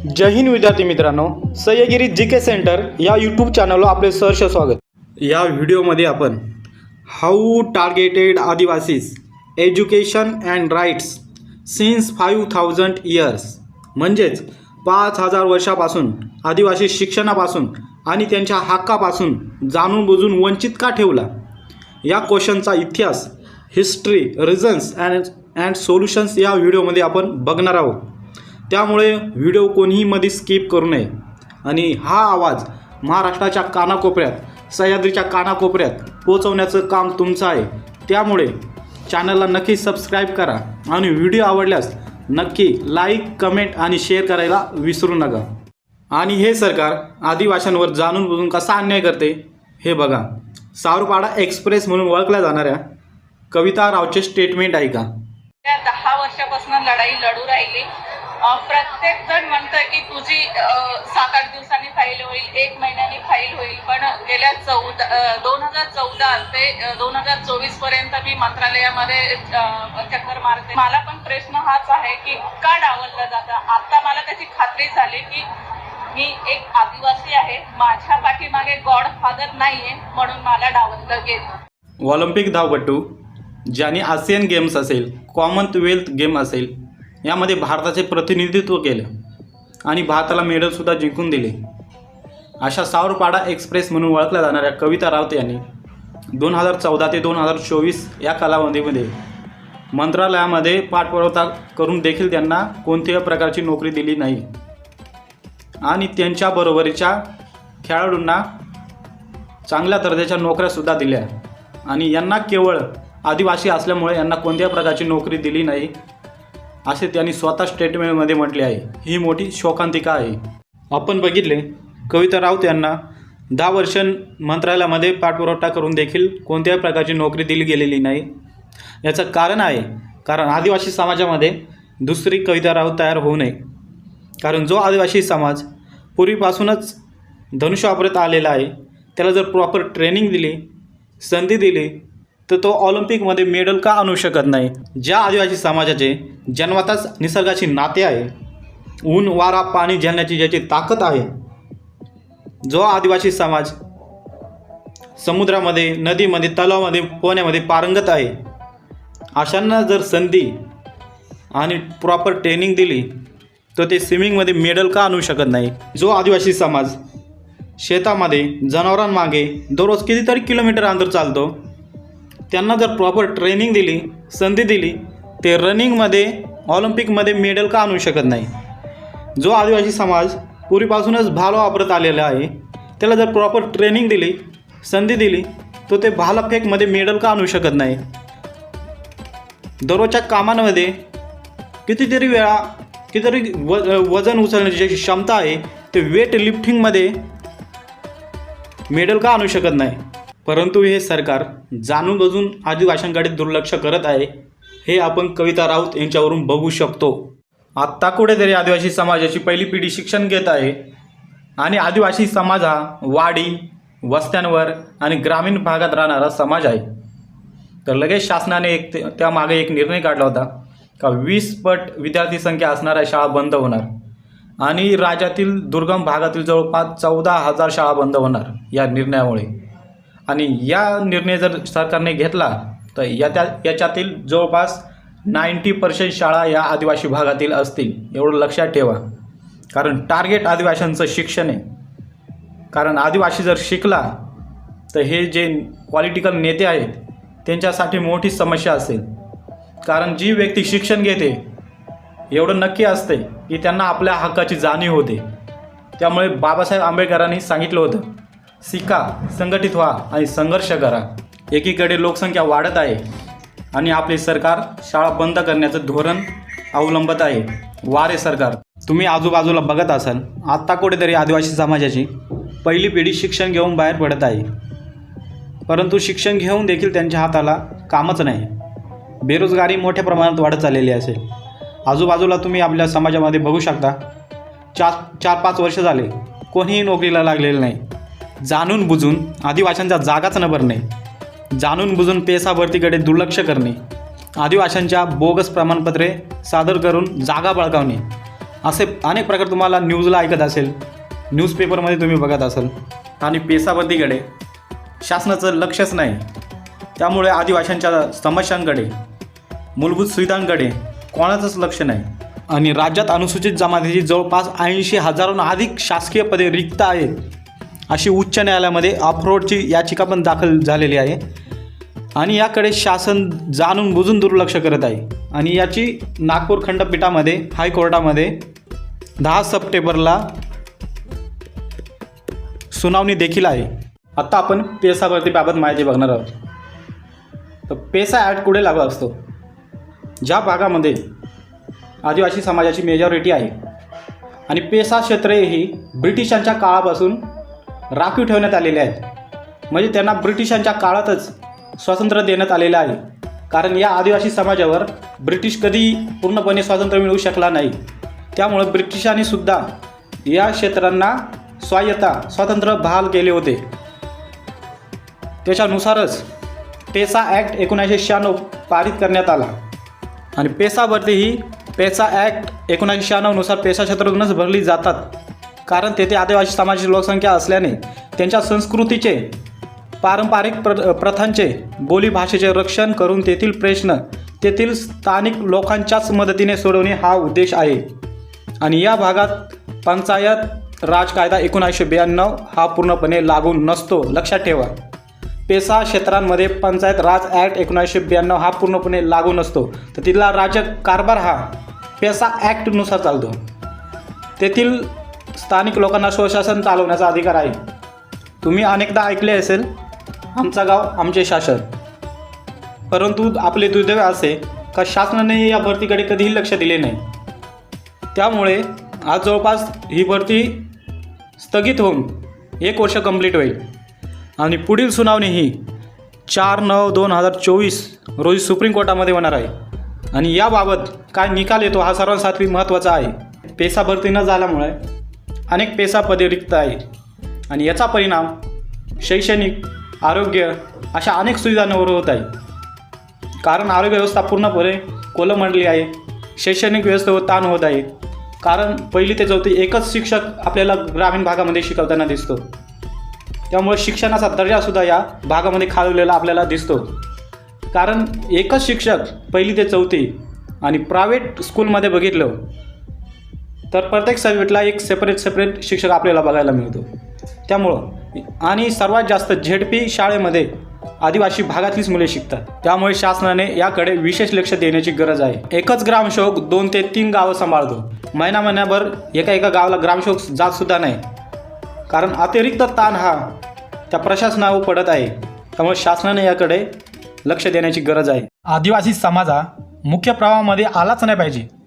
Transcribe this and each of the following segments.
जय हिंद विद्यार्थी मित्रांनो सह्यगिरी जी के सेंटर या यूट्यूब चॅनलवर आपले सहर्ष स्वागत. या व्हिडिओमध्ये आपण how targeted Adivasis education and rights since five thousand years म्हणजेच पाच हजार वर्षापासून आदिवासी शिक्षणापासून आणि त्यांच्या हक्कापासून जाणून बुजून वंचित का ठेवला? या क्वेश्चनचा इतिहास history reasons and and solutions या व्हिडिओमध्ये आपण बघणार आहोत. त्यामुळे व्हिडिओ कोणीही मध्ये स्किप करू नये. आणि हा आवाज महाराष्ट्राच्या कानाकोपऱ्यात सह्याद्रीच्या कानाकोपऱ्यात पोचवण्याचं काम तुमचं आहे. त्यामुळे चॅनलला नक्की सबस्क्राईब करा आणि व्हिडिओ आवडल्यास नक्की लाईक कमेंट आणि शेअर करायला विसरू नका. आणि हे सरकार आदिवाशांवर जाणून बुजून कसा अन्याय करते हे बघा. सावरपाडा एक्सप्रेस म्हणून ओळखल्या जाणाऱ्या कविता रावचे स्टेटमेंट आहे का दहा वर्षापासून लढाई लढू प्रत्येक जण म्हणतोय की तुझी सात आठ दिवसांनी फाईल होईल एक महिन्यानी फाईल होईल पण गेल्या चौदा दोन हजार चौदा ते दोन हजार चोवीसपर्यंत मी मंत्रालयामध्ये चक्कर मारते. मला पण प्रश्न हाच आहे की का डावललं जातं? आता मला त्याची खात्री झाली की मी एक आदिवासी आहे माझ्या पाठीमागे गॉड फादर नाहीये म्हणून मला डावललं गेलं. ऑलिम्पिक धावपटू ज्यांनी आसियन गेम्स असेल कॉमनवेल्थ गेम असेल यामध्ये भारताचे प्रतिनिधित्व केलं आणि भारताला मेडलसुद्धा जिंकून दिले. अशा सावरपाडा एक्सप्रेस म्हणून ओळखल्या जाणाऱ्या कविता राऊत यांनी दोन हजार चौदा ते दोन हजार चोवीस या कालावधीमध्ये मंत्रालयामध्ये पाठपुरवठा करून देखील त्यांना कोणत्याही प्रकारची नोकरी दिली नाही. आणि त्यांच्या बरोबरीच्या खेळाडूंना चांगल्या दर्जाच्या नोकऱ्यासुद्धा दिल्या. आणि यांना केवळ आदिवासी असल्यामुळे यांना कोणत्याही प्रकारची नोकरी दिली नाही. असे त्यांनी स्वतः स्टेटमेंटमध्ये म्हटले आहे. ही मोठी शोकांतिका आहे. आपण बघितले कविता राऊत यांना दहा वर्ष मंत्रालयामध्ये पाठपुरवठा करून देखील कोणत्याही प्रकारची नोकरी दिली गेलेली नाही. याचं कारण आहे कारण आदिवासी समाजामध्ये दुसरी कविता राऊत तयार होऊ नये. कारण जो आदिवासी समाज पूर्वीपासूनच धनुष्य वापरत आलेला आहे त्याला जर प्रॉपर ट्रेनिंग दिली संधी दिली तर तो ऑलिम्पिकमध्ये मेडल का आणू शकत नाही? ज्या आदिवासी समाजाचे जन्मातच निसर्गाची नाते आहे ऊन वारा पाणी झेलण्याची ज्याची ताकद आहे जो आदिवासी समाज समुद्रामध्ये नदीमध्ये तलावामध्ये पोहण्यामध्ये पारंगत आहे अशांना जर संधी आणि प्रॉपर ट्रेनिंग दिली तर ते स्विमिंगमध्ये मेडल का आणू शकत नाही? जो आदिवासी समाज शेतामध्ये जनावरांमागे दररोज कितीतरी किलोमीटर अंतर चालतो त्यांना जर प्रॉपर ट्रेनिंग दिली संधी दिली ते रनिंगमध्ये ऑलिम्पिकमध्ये मेडल का आणू शकत नाही? जो आदिवासी समाज पूर्वीपासूनच भाला वापरत आलेला आहे त्याला जर प्रॉपर ट्रेनिंग दिली संधी दिली तो ते भालाफेकमध्ये मेडल का आणू शकत नाही? दररोजच्या कामांमध्ये कितीतरी वेळा कितीतरी व वजन उचलण्याची जी क्षमता आहे ते वेट लिफ्टिंगमध्ये मेडल का आणू शकत नाही? परंतु हे सरकार जाणून बजून आदिवाशांकडे दुर्लक्ष करत आहे हे आपण कविता राऊत यांच्यावरून बघू शकतो. आत्ता कुठेतरी आदिवासी समाजाची पहिली पिढी शिक्षण घेत आहे आणि आदिवासी समाज हा वाडी वस्त्यांवर आणि ग्रामीण भागात राहणारा समाज आहे. तर लगेच शासनाने एक ते- त्यामागे एक निर्णय काढला होता का वीस पट विद्यार्थी संख्या असणाऱ्या शाळा बंद होणार आणि राज्यातील दुर्गम भागातील जवळपास चौदा हजार शाळा बंद होणार या निर्णयामुळे. आणि या निर्णय जर सरकारने घेतला तर या त्या याच्यातील जवळपास नाईंटी पर्सेंट शाळा या आदिवासी भागातील असतील. एवढं लक्षात ठेवा. कारण टार्गेट आदिवाशांचं शिक्षण आहे. कारण आदिवासी जर शिकला तर हे जे पॉलिटिकल नेते आहेत त्यांच्यासाठी मोठी समस्या असेल. कारण जी व्यक्ती शिक्षण घेते एवढं नक्की असते की त्यांना आपल्या हक्काची जाणीव होते. त्यामुळे बाबासाहेब आंबेडकरांनी सांगितलं होतं शिका संघटित व्हा आणि संघर्ष करा. एकीकडे लोकसंख्या वाढत आहे आणि आपले सरकार शाळा बंद करण्याचं धोरण अवलंबत आहे. वारे सरकार. तुम्ही आजूबाजूला बघत असाल आत्ता कुठेतरी आदिवासी समाजाची पहिली पिढी शिक्षण घेऊन बाहेर पडत आहे. परंतु शिक्षण घेऊन देखील त्यांच्या हाताला कामच नाही. बेरोजगारी मोठ्या प्रमाणात वाढत चाललेली असेल. आजूबाजूला तुम्ही आपल्या समाजामध्ये बघू शकता चार चार पाच वर्ष झाले कोणीही नोकरीला लागलेलं नाही. जाणून बुजून आदिवाशांच्या जागाच न भरणे जाणून बुजून पेसा भरतीकडे दुर्लक्ष करणे आदिवाशांच्या बोगस प्रमाणपत्रे सादर करून जागा बळकावणे असे अनेक प्रकार तुम्हाला न्यूजला ऐकत असेल न्यूजपेपरमध्ये तुम्ही बघत असाल. आणि पेसाबंदीकडे शासनाचं लक्षच नाही. त्यामुळे आदिवाशांच्या समस्यांकडे मूलभूत सुविधांकडे कोणाचंच लक्ष नाही. आणि राज्यात अनुसूचित जमातीची जवळपास ऐंशी हजारहून अधिक शासकीय पदे रिक्त आहेत. अशी उच्च न्यायालयामध्ये अफरोडची याचिका पण दाखल झालेली आहे. आणि याकडे शासन जाणून बुजून दुर्लक्ष करत आहे. आणि याची नागपूर खंडपीठामध्ये हायकोर्टामध्ये दहा सप्टेंबरला सुनावणी देखील आहे. आत्ता आपण पेसा भरतीबाबत माहिती बघणार आहोत. तर पेसा ॲट कुठे लागू असतो? ज्या भागामध्ये आदिवासी समाजाची मेजॉरिटी आहे. आणि पेसा क्षेत्रे ही ब्रिटिशांच्या काळापासून राखीव ठेवण्यात आलेले आहेत. म्हणजे त्यांना ब्रिटिशांच्या काळातच स्वातंत्र्य देण्यात आलेलं आहे. कारण या आदिवासी समाजावर ब्रिटिश कधी पूर्णपणे स्वातंत्र्य मिळू शकला नाही. त्यामुळं ब्रिटिशांनी सुद्धा या क्षेत्रांना स्वायत्ता स्वातंत्र्य बहाल केले होते. त्याच्यानुसारच पेसा ॲक्ट एकोणीसशे शहाण्णव पारित करण्यात आला. आणि पेसावरतीही ही पेसा ॲक्ट एकोणीसशे शहाण्णवनुसार पेसा क्षेत्रातूनच भरली जातात. कारण तेथे आदिवासी समाजाची लोकसंख्या असल्याने त्यांच्या संस्कृतीचे पारंपरिक प्र प्रथांचे बोलीभाषेचे रक्षण करून तेथील प्रश्न तेथील स्थानिक लोकांच्याच मदतीने सोडवणे हा उद्देश आहे. आणि या भागात पंचायत राज कायदा एकोणीसशे ब्याण्णव हा पूर्णपणे लागू नसतो लक्षात ठेवा. पेसा क्षेत्रांमध्ये पंचायत राज ॲक्ट एकोणीसशे ब्याण्णव हा पूर्णपणे लागू नसतो. तर तिथला राज्य कारभार हा पेसा ॲक्टनुसार चालतो. तेथील स्थानिक लोकांना स्वशासन चालवण्याचा अधिकार आहे. तुम्ही अनेकदा ऐकले असेल आमचा गाव आमचे शासन. परंतु आपले दुर्दैव असे का शासनाने या भरतीकडे कधीही लक्ष दिले नाही. त्यामुळे आज जवळपास ही भरती स्थगित होऊन एक वर्ष कंप्लीट होईल. आणि पुढील सुनावणी ही चार नऊ दोन हजार चोवीस रोजी सुप्रीम कोर्टामध्ये होणार आहे. आणि याबाबत काय निकाल येतो हा सर्वांसाठी महत्त्वाचा आहे. पेसा भरती न झाल्यामुळे अनेक पेसा पदे रिक्त आहे. आणि याचा परिणाम शैक्षणिक आरोग्य अशा अनेक सुविधांवर होत आहे. कारण आरोग्य व्यवस्था पूर्णपणे कोलमडली आहे. शैक्षणिक व्यवस्थेवर ताण होत आहे. कारण पहिली ते चौथी एकच शिक्षक आपल्याला ग्रामीण भागामध्ये शिकवताना दिसतो. त्यामुळे शिक्षणाचा दर्जासुद्धा या भागामध्ये खालवलेला आपल्याला दिसतो. कारण एकच शिक्षक पहिली ते चौथी आणि प्रायव्हेट स्कूलमध्ये बघितलं तर प्रत्येक सब्जेक्टला एक सेपरेट सेपरेट शिक्षक आपल्याला बघायला मिळतो. त्यामुळं आणि सर्वात जास्त झेड पी शाळेमध्ये आदिवासी भागातलीच मुले शिकतात. त्यामुळे शासनाने याकडे विशेष लक्ष देण्याची गरज आहे. एकच ग्रामसेवक दोन ते तीन गावं सांभाळतो. महिना महिन्याभर एका एका गावाला ग्रामसेवक जातसुद्धा नाही. कारण अतिरिक्त ताण हा त्या प्रशासनावर पडत आहे. त्यामुळे शासनाने याकडे लक्ष देण्याची गरज आहे. आदिवासी समाज हा मुख्य प्रवाहामध्ये आलाच नाही पाहिजे.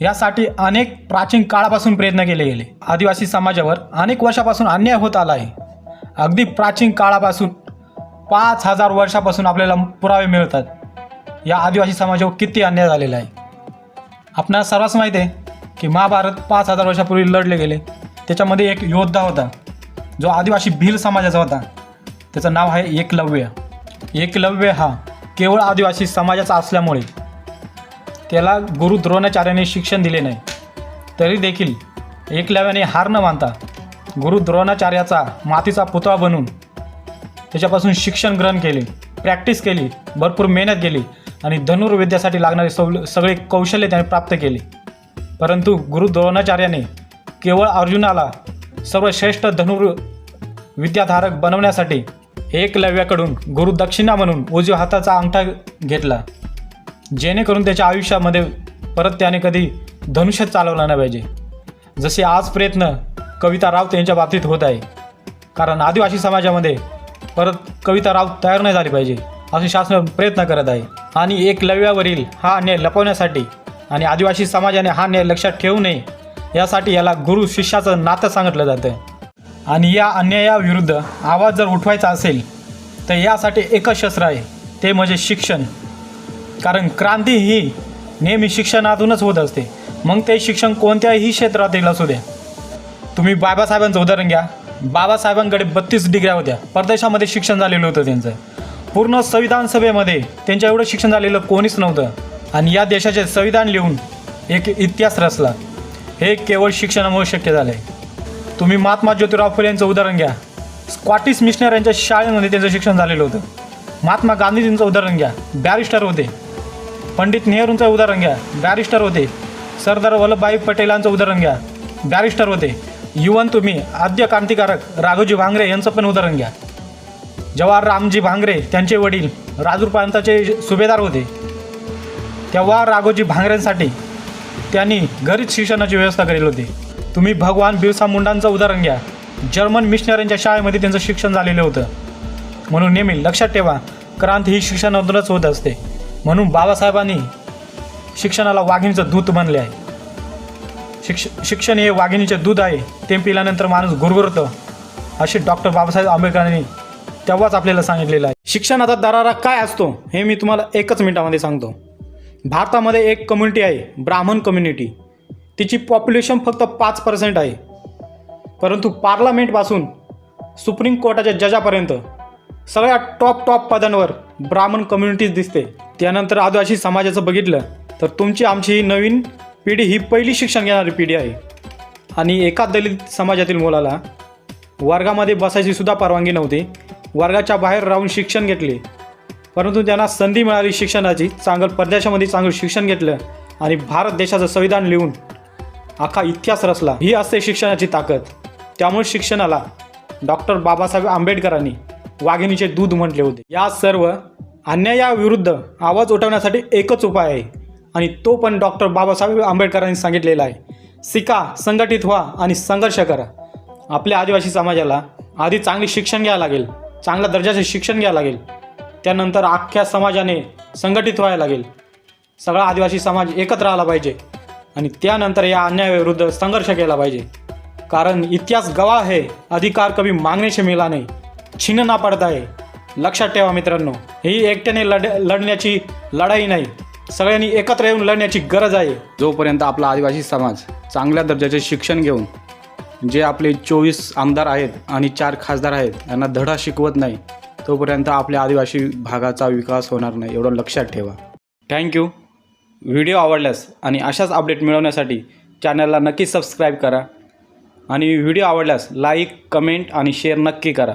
यासाठी अनेक प्राचीन काळापासून प्रयत्न केले गेले. आदिवासी समाजावर अनेक वर्षापासून अन्याय होत आला आहे. अगदी प्राचीन काळापासून पाच हजार वर्षापासून आपल्याला पुरावे मिळतात. या आदिवासी समाजावर किती अन्याय झालेला आहे. आपणाला सर्वांच माहीत आहे की महाभारत पाच हजार वर्षापूर्वी लढले गेले. त्याच्यामध्ये एक योद्धा होता. जो आदिवासी भील समाजाचा होता. त्याचं नाव आहे एकलव्य. एकलव्य हा केवळ आदिवासी समाजाचा असल्यामुळे त्याला गुरु द्रोणाचार्याने शिक्षण दिले नाही. तरी देखील एकलव्याने हार न मानता गुरु द्रोणाचार्याचा मातीचा पुतळा बनून त्याच्यापासून शिक्षण ग्रहण केले प्रॅक्टिस केली भरपूर मेहनत केली आणि धनुर्विद्यासाठी लागणारे सव सगळे कौशल्य त्याने प्राप्त केले. परंतु गुरु द्रोणाचार्याने केवळ अर्जुनाला सर्वश्रेष्ठ धनुर् विद्याधारक बनवण्यासाठी एकलव्याकडून गुरु दक्षिणा म्हणून उजव्या हाताचा अंगठा घेतला. जेणेकरून त्याच्या आयुष्यामध्ये परत त्याने कधी धनुष्य चालवला नाही पाहिजे. जसे आज प्रयत्न कविता राऊत यांच्या बाबतीत होत आहे. कारण आदिवासी समाजामध्ये परत कविता राऊत तयार नाही झाली पाहिजे असे शासन प्रयत्न करत आहे. आणि एक लव्यावरील हा अन्याय लपवण्यासाठी आणि आदिवासी समाजाने हा अन्याय लक्षात ठेवू नये यासाठी याला गुरु शिष्याचं नातं सांगितलं जातं. आणि या अन्यायाविरुद्ध आवाज जर उठवायचा असेल तर यासाठी एकच शस्त्र आहे ते म्हणजे शिक्षण. कारण क्रांती ही नेहमी शिक्षणातूनच होत असते. मग ते शिक्षण कोणत्याही क्षेत्रातील असू द्या. तुम्ही बाबासाहेबांचं उदाहरण घ्या. बाबासाहेबांकडे बत्तीस डिग्र्या होत्या. परदेशामध्ये शिक्षण झालेलं होतं त्यांचं. पूर्ण संविधान सभेमध्ये त्यांच्या एवढं शिक्षण झालेलं कोणीच नव्हतं. आणि या देशाचे संविधान लिहून एक इतिहास रचला. हे केवळ शिक्षणामुळे शक्य झालं आहे तुम्ही महात्मा ज्योतिराव फुले यांचं उदाहरण घ्या. स्कॉटिश मिशनर यांच्या शाळेमध्ये त्यांचं शिक्षण झालेलं होतं. महात्मा गांधीजींचं उदाहरण घ्या. बॅरिस्टर होते. पंडित नेहरूंचं उदाहरण घ्या. बॅरिस्टर होते. सरदार वल्लभभाई पटेलांचं उदाहरण घ्या. बॅरिस्टर होते. युवन तुम्ही आद्य क्रांतिकारक राघोजी भांगरे यांचं पण उदाहरण घ्या. जवाहर रामजी भांगरे त्यांचे वडील राजूर प्रांताचे सुभेदार होते. तेव्हा राघोजी भांगरेंसाठी त्यांनी घरीच शिक्षणाची व्यवस्था करेल होती. तुम्ही भगवान बिरसा मुंडांचं उदाहरण घ्या. जर्मन मिशनरींच्या शाळेमध्ये त्यांचं शिक्षण झालेलं होतं. म्हणून नेहमी लक्षात ठेवा क्रांती ही शिक्षणातूनच होत असते. म्हणून बाबासाहेबांनी शिक्षणाला वाघिणीचं दूध बनले आहे. शिक्ष शिक्षण हे वाघिणीचे दूध आहे. ते पिल्यानंतर माणूस गुरगुरतं. असे डॉक्टर बाबासाहेब आंबेडकरांनी तेव्हाच आपल्याला सांगितलेलं आहे. शिक्षणाचा दरारा काय असतो हे मी तुम्हाला एकच मिनिटामध्ये सांगतो. भारतामध्ये एक कम्युनिटी आहे ब्राह्मण कम्युनिटी तिची पॉप्युलेशन फक्त पाच पर्सेंट आहे. परंतु पार्लमेंटपासून सुप्रीम कोर्टाच्या जजापर्यंत सगळ्या टॉप टॉप पदांवर ब्राह्मण कम्युनिटीज दिसते. त्यानंतर आदिवासी समाजाचं बघितलं तर तुमची आमची ही नवीन पिढी ही पहिली शिक्षण घेणारी पिढी आहे. आणि एका दलित समाजातील मुलाला वर्गामध्ये बसायची सुद्धा परवानगी नव्हती. वर्गाच्या बाहेर राहून शिक्षण घेतले. परंतु त्यांना संधी मिळाली शिक्षणाची चांगलं परदेशामध्ये चांगलं शिक्षण घेतलं आणि भारत देशाचं संविधान लिहून अख्खा इतिहास रचला. ही असते शिक्षणाची ताकद. त्यामुळे शिक्षणाला डॉक्टर बाबासाहेब आंबेडकरांनी वाघिणीचे दूध म्हटले होते. या सर्व अन्यायाविरुद्ध आवाज उठवण्यासाठी एकच उपाय आहे. आणि तो पण डॉक्टर बाबासाहेब आंबेडकरांनी सांगितलेला आहे. शिका संघटित व्हा आणि संघर्ष करा. आपल्या आदिवासी समाजाला आधी चांगले शिक्षण घ्यावं लागेल चांगल्या दर्जाचे शिक्षण घ्यावं लागेल. त्यानंतर अख्ख्या समाजाने संघटित व्हायला लागेल. सगळा आदिवासी समाज एकत्र आला पाहिजे आणि त्यानंतर या अन्यायाविरुद्ध संघर्ष केला पाहिजे. कारण इतिहास गवाह आहे अधिकार कभी मागणीशी से मिला नाही छिन्न ना पडता आहे. लक्षात ठेवा मित्रांनो ही एकट्याने लढ लढण्याची लढाई नाही. सगळ्यांनी एकत्र येऊन लढण्याची गरज आहे. जोपर्यंत आपला आदिवासी समाज चांगल्या दर्जाचे शिक्षण घेऊन जे आपले चोवीस आमदार आहेत आणि चार खासदार आहेत यांना धडा शिकवत नाही तोपर्यंत आपल्या आदिवासी भागाचा विकास होणार नाही एवढं लक्षात ठेवा. थँक्यू व्हिडिओ आवडल्यास आणि अशाच अपडेट मिळवण्यासाठी चॅनलला नक्की सबस्क्राईब करा. आणि व्हिडिओ आवडल्यास लाईक कमेंट आणि शेअर नक्की करा.